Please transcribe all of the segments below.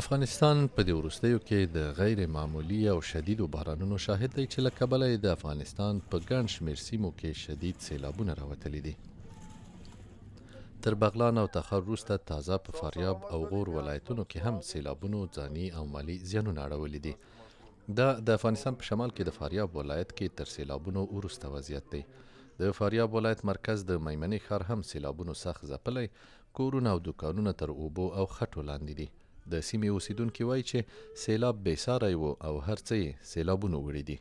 افغانستان په دې وروستیو کې د غیر معمولی او شدیدو بارانونو شاهد دی چې له کبله د افغانستان په ګڼ شمېر سیمو کې شدید سیلابونه راوتلي دي. تر بغلان او تخار وروسته تازه په فاریاب او غور ولایتونو کې هم سیلابونو ځاني او مالی زیانونه اړولي دي. دا د افغانستان په شمال کې د فاریاب ولایت کې تر سیلابونو وروسته وضعیت دی. د فاریاب ولایت مرکز د میمنې ښار هم سیلابونو سخت ځپلی کورونه او دکانونه تر اوبو او خټو لاندې دي د سیمې اوسیدونکي وایي چې سیلاب بېساری و او هر څه یې سیلابونو وړي دي.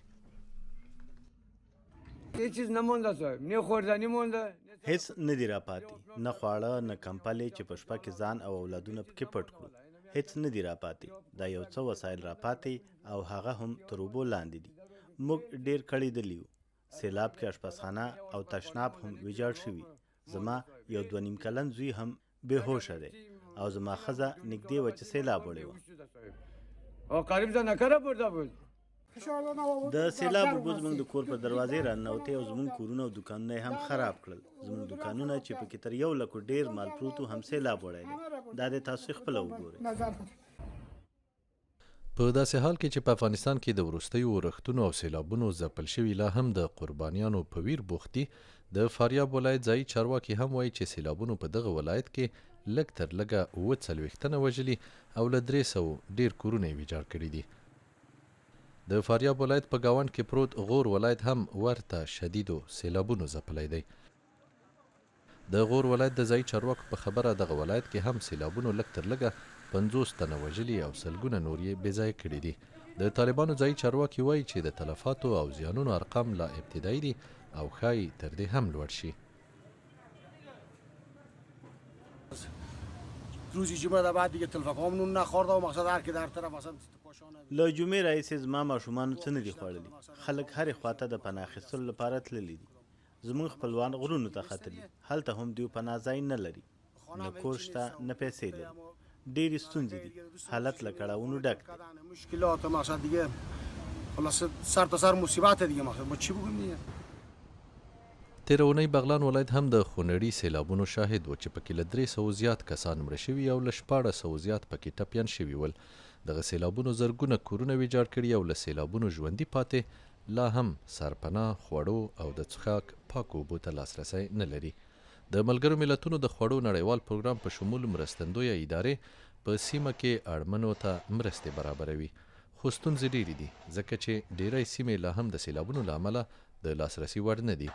هیڅ نه دی را پاتې نه خواړه نه کمپلې چې په شپه کې ځان او اولادونه پکې پټ کړو. هیڅ نه دی را پاتې دا یو څه وسایل را پاتې او هغه هم تر اوبو لاندې دي. موږ ډیر کړي دلیو سیلاب کې اشپزخانه او تشناب هم ویجاړ شوي. زما یو دوه نیم کلن زوی هم بې هوشه دی او زما خزه نږدې و چې سیلاب وړی و او قریب ځان نکره برده بود د سیلاب اوبه زموږ د کور په دروازې راننوتې او زموږ کورونه او دکانونه یې هم خراب کړل. زموږ دکانونه چې پکې تر یو لکو ډیر مال پروتو هم سیلاب وړی دا د تاسو خپل وګورئ په داسې حال کې چې په افغانستان کې د ورستیو ورښتونو او سیلابونو ځپل شوي لا هم د قربانیانو په ویر بوختي د فاریاب ولایت ځایي چارواکي هم وایي چې سیلابونو په دغه ولایت کې لږ تر لږه اووه څلوېښت تنه وژلي او له درې سوو ډېر کورونه یې ویجاړ کړي دي. د فاریاب ولایت په گاوند کې پروت غور ولایت هم ورته شدیدو سیلابونو ځپلی دی. د غور ولایت د ځایي چارواکو په خبره دغه ولایت کې هم سیلابونو لږ تر لږه 50 تنه وژلي او سلګونه نور یې بېځای کړي دي. د طالبانو ځای چارواکي وایي چې د تلفاتو او زیانونو ارقام لا ابتدایي دي او ښایي تر دې هم لوړ شي. روزی جمعه ده بعد دیگه تلفاقامون نخورده و مقصد هر که در طرف اصلا پاشانه له جمعې راهیسې زما ماشومان څه نه دي خوړلي. خلک هرې خواته د پناه اخیستلو لپاره تللي دي. زموږ خپلوان غرونو ته ختلي. هلته هم دوی پناه ځای نه لري. نه کور شته نه پیسې لري ډېرې ستونزې دي. حالت له کړاوونو ډک دی. مشکلات مقصد دیگه. خلاصه سر تا سر مصیبت دیگه مقصد ما چی بگیم دیگه؟ تیر اونۍ بغلان ولایت هم د خونړي سیلابونو شاهد و چې پکې درې سوو زیات کسان مړه شوي او شپاړه سوو زیات پکې ټپیان شوي ول. دغه سیلابونو زرګونه کورونه ویجاړ کړي او له سیلابونو ژوندي پاتې لا هم سرپناه خوړو او د څښاک پاکو اوبو ته لاسرسی نه لري د ملګرو ملتونو د خوړو نړیوال پروګرام په شمول مرستندویه ادارې په سیمه کې اړمنو ته مرستې برابروي. خو ستونزې ډېرې دي ځکه چې ډیری سیمې لا هم د سیلابونو له امله د لاسرسي وړ نه دي